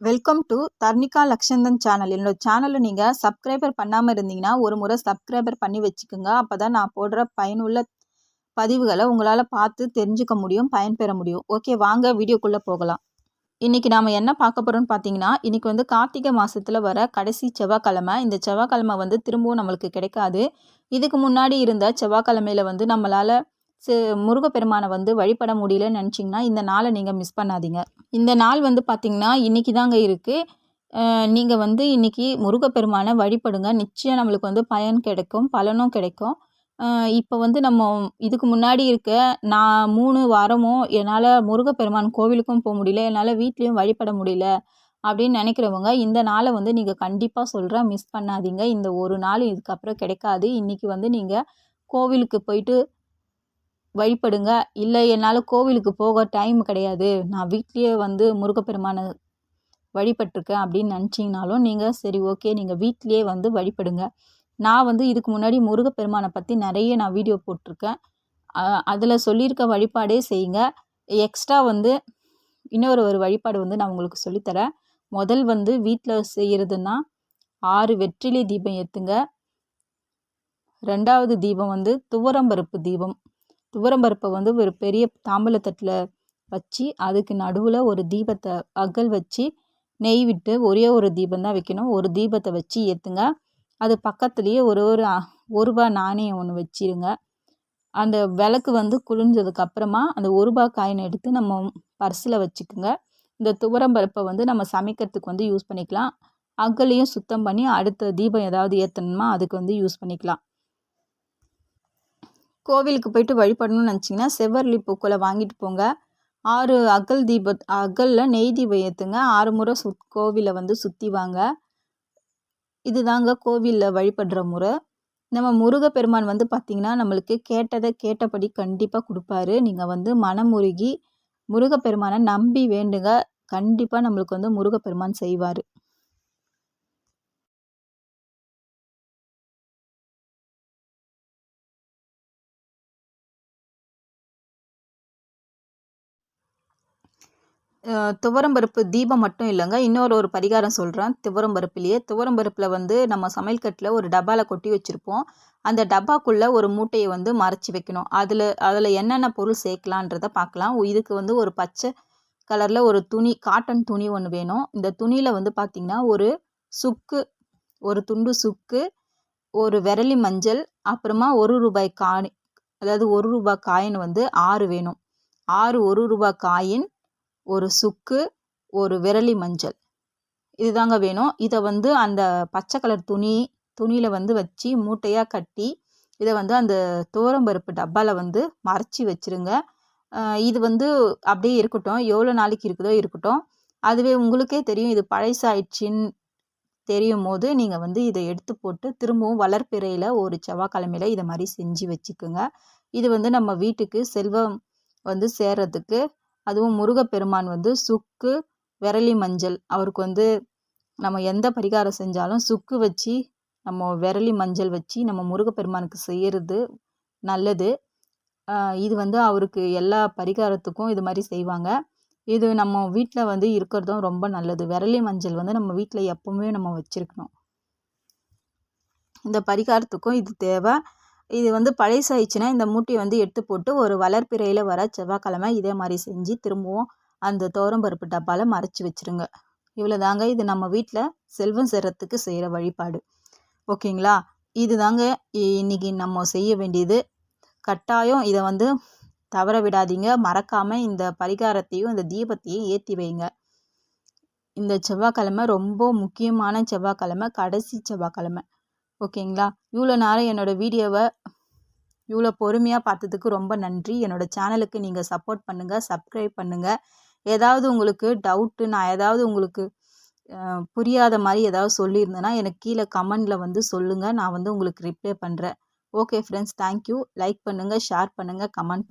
Welcome to Tharnika Lakshanthan channel என்னோட சேனலை நீங்கள் சப்ஸ்கிரைபர் பண்ணாமல் இருந்தீங்கன்னா ஒரு முறை சப்ஸ்கிரைபர் பண்ணி வச்சுக்கோங்க. அப்போ தான் நான் போடுற பயனுள்ள பதிவுகளை உங்களால் பார்த்து தெரிஞ்சுக்க முடியும் பயன்பெற முடியும். ஓகே வாங்க வீடியோக்குள்ளே போகலாம். இன்றைக்கி நாம் என்ன பார்க்க போகிறோம்னு பார்த்தீங்கன்னா இன்றைக்கி வந்து கார்த்திகை மாதத்தில் வர கடைசி செவ்வாய்க்கிழமை. இந்த செவ்வாய்க்கிழமை வந்து திரும்பவும் நம்மளுக்கு கிடைக்காது. இதுக்கு முன்னாடி இருந்த செவ்வாய்க்கிழமையில் வந்து நம்மளால் முருகப்பெருமானை வந்து வழிபட முடியலன்னு நினச்சிங்கன்னா இந்த நாளை நீங்கள் மிஸ் பண்ணாதீங்க. இந்த நாள் வந்து பார்த்திங்கன்னா இன்றைக்கி தாங்க இருக்குது நீங்கள் வந்து இன்றைக்கி முருகப்பெருமானை வழிபடுங்க. நிச்சயம் நம்மளுக்கு வந்து பயன் கிடைக்கும் பலனும் கிடைக்கும். இப்போ வந்து நம்ம இதுக்கு முன்னாடி இருக்க நான் மூணு வாரமும் என்னால் முருகப்பெருமான் கோவிலுக்கும் போக முடியல என்னால் வீட்லேயும் வழிபட முடியல அப்படின்னு நினைக்கிறவங்க இந்த நாளை வந்து நீங்கள் கண்டிப்பாக சொல்கிறேன் மிஸ் பண்ணாதீங்க. இந்த ஒரு நாள் இதுக்கப்புறம் கிடைக்காது. இன்றைக்கி வந்து நீங்கள் கோவிலுக்கு போயிட்டு வழிபடுங்க. இல்லை என்னால் கோவிலுக்கு போக டைம் கிடையாது. நான் வீட்லேயே வந்து முருகப்பெருமானை வழிபட்டிருக்கேன் அப்படின்னு நினச்சிங்கனாலும் நீங்கள் சரி ஓகே நீங்கள் வீட்லேயே வந்து வழிபடுங்க. நான் வந்து இதுக்கு முன்னாடி முருகப்பெருமானை பற்றி நிறைய நான் வீடியோ போட்டிருக்கேன். அதில் சொல்லியிருக்க வழிபாடே செய்யுங்க. எக்ஸ்ட்ரா வந்து இன்னொரு ஒரு வழிபாடு வந்து நான் உங்களுக்கு சொல்லித்தரேன். முதல் வந்து வீட்டில் செய்கிறதுனா ஆறு வெற்றிலை தீபம் ஏற்றுங்க ரெண்டாவது தீபம் வந்து துவரம்பருப்பு தீபம். துவரம்பருப்பை வந்து ஒரு பெரிய தாம்பலத்தட்டில் வச்சு அதுக்கு நடுவில் ஒரு தீபத்தை அகல் வச்சு நெய் விட்டு ஒரே ஒரு தீபம் தான் வைக்கணும். ஒரு தீபத்தை வச்சு ஏற்றுங்க அது பக்கத்துலேயே ஒரு ஒரு ஒருபா நாணயம் ஒன்று வச்சிருங்க. அந்த விளக்கு வந்து குளிஞ்சதுக்கு அப்புறமா அந்த ஒரு ரூபா காயினை எடுத்து நம்ம பர்ஸில் வச்சுக்கோங்க. இந்த துவரம்பருப்பை வந்து நம்ம சமைக்கிறதுக்கு வந்து யூஸ் பண்ணிக்கலாம். அகலையும் சுத்தம் பண்ணி அடுத்த தீபம் ஏதாவது ஏற்றணுமா அதுக்கு வந்து யூஸ் பண்ணிக்கலாம். கோவிலுக்கு போயிட்டு வழிபடணும்னு நினச்சிங்கன்னா செவ்வரளி பூக்களை வாங்கிட்டு போங்க. ஆறு அகல் தீப அகலில் நெய் தீபம் ஏற்றுங்க ஆறு முறை சுத் கோவிலை வந்து சுற்றி வாங்க. இது தாங்க கோவிலில் வழிபடுற முறை. நம்ம முருகப்பெருமான் வந்து பார்த்திங்கன்னா நம்மளுக்கு கேட்டதை கேட்டபடி கண்டிப்பாக கொடுப்பாரு. நீங்கள் வந்து மனமுருகி முருகப்பெருமானை நம்பி வேண்டுங்க. கண்டிப்பாக நம்மளுக்கு வந்து முருகப்பெருமான் செய்வார். துவரம்பருப்பு தீபம் மட்டும் இல்லைங்க. இன்னொரு ஒரு பரிகாரம் சொல்கிறேன் துவரம்பருப்புலேயே துவரம்பருப்பில் வந்து நம்ம சமையல் கட்டில் ஒரு டப்பாவில் கொட்டி வச்சுருப்போம். அந்த டப்பாக்குள்ளே ஒரு மூட்டையை வந்து மறைச்சி வைக்கணும். அதில் அதில் என்னென்ன பொருள் சேர்க்கலான்றத பார்க்கலாம். இதுக்கு வந்து ஒரு பச்சை கலரில் ஒரு துணி காட்டன் துணி ஒன்று வேணும். இந்த துணியில் வந்து பார்த்திங்கன்னா ஒரு சுக்கு ஒரு துண்டு சுக்கு ஒரு விரலி மஞ்சள் அப்புறமா ஒரு ரூபாய் காய் அதாவது ஒரு ரூபாய் காயின் வந்து ஆறு வேணும். ஆறு ஒரு ரூபாய் காயின் ஒரு சுக்கு ஒரு விரலி மஞ்சள். இதுதாங்க வேணும். இதை வந்து அந்த பச்சை கலர் துணி துணியில் வந்து வச்சு மூட்டையாக கட்டி இதை வந்து அந்த தோரம்பருப்பு டப்பாவில் வந்து மறைச்சி வச்சுருங்க. இது வந்து அப்படியே இருக்கட்டும். எவ்வளோ நாளைக்கு இருக்குதோ இருக்கட்டும். அதுவே உங்களுக்கே தெரியும். இது பழசாயிடுச்சின்னு தெரியும் போது நீங்கள் வந்து இதை எடுத்து போட்டு திரும்பவும் வளர்ப்பிறையில் ஒரு செவ்வாய்க்கிழமையில் இதை மாதிரி செஞ்சு வச்சுக்கோங்க. இது வந்து நம்ம வீட்டுக்கு செல்வம் வந்து சேர்றதுக்கு அதுவும் முருகப்பெருமான் வந்து சுக்கு விரலி மஞ்சள். அவருக்கு வந்து நம்ம எந்த பரிகாரம் செஞ்சாலும் சுக்கு வச்சு நம்ம விரலி மஞ்சள் வச்சு நம்ம முருகப்பெருமானுக்கு செய்கிறது நல்லது. இது வந்து அவருக்கு எல்லா பரிகாரத்துக்கும் இது மாதிரி செய்வாங்க. இது நம்ம வீட்டில் வந்து இருக்கிறதும் ரொம்ப நல்லது. விரலி மஞ்சள் வந்து நம்ம வீட்டில் எப்போவுமே நம்ம வச்சுருக்கணும். இந்த பரிகாரத்துக்கும் இது தேவை. இது வந்து பழசாயிடுச்சுன்னா இந்த மூட்டையை வந்து எடுத்து போட்டு ஒரு வளர்ப்பிறையில் வர செவ்வாய்க்கிழமை இதே மாதிரி செஞ்சு திரும்பவும் அந்த பருப்பு டப்பாவில் மறைச்சி வச்சுருங்க. இவ்வளோ தாங்க இது நம்ம வீட்டில் செல்வம் சேர்றதுக்கு செய்கிற வழிபாடு. ஓகேங்களா? இது தாங்க இன்றைக்கி நம்ம செய்ய வேண்டியது. கட்டாயம் இதை வந்து தவற விடாதீங்க. மறக்காமல் இந்த பரிகாரத்தையும் இந்த தீபத்தையும் ஏற்றி வைங்க. இந்த செவ்வாய்க்கிழமை ரொம்ப முக்கியமான செவ்வாய்க்கிழமை கடைசி செவ்வாய்க்கிழமை. ஓகேங்களா? இவ்வளோ நேரம் என்னோடய வீடியோவை இவ்வளோ பொறுமையாக பார்த்ததுக்கு ரொம்ப நன்றி. என்னோடய சேனலுக்கு நீங்கள் சப்போர்ட் பண்ணுங்கள் சப்ஸ்கிரைப் பண்ணுங்கள் ஏதாவது உங்களுக்கு டவுட்டு நான் ஏதாவது உங்களுக்கு புரியாத மாதிரி ஏதாவது சொல்லியிருந்தேன்னா எனக்கு கீழே கமெண்டில் வந்து சொல்லுங்கள் நான் வந்து உங்களுக்கு ரிப்ளை பண்ணுறேன் okay friends thank you. Like பண்ணுங்கள் ஷேர் பண்ணுங்கள் கமெண்ட் பண்ணுங்கள்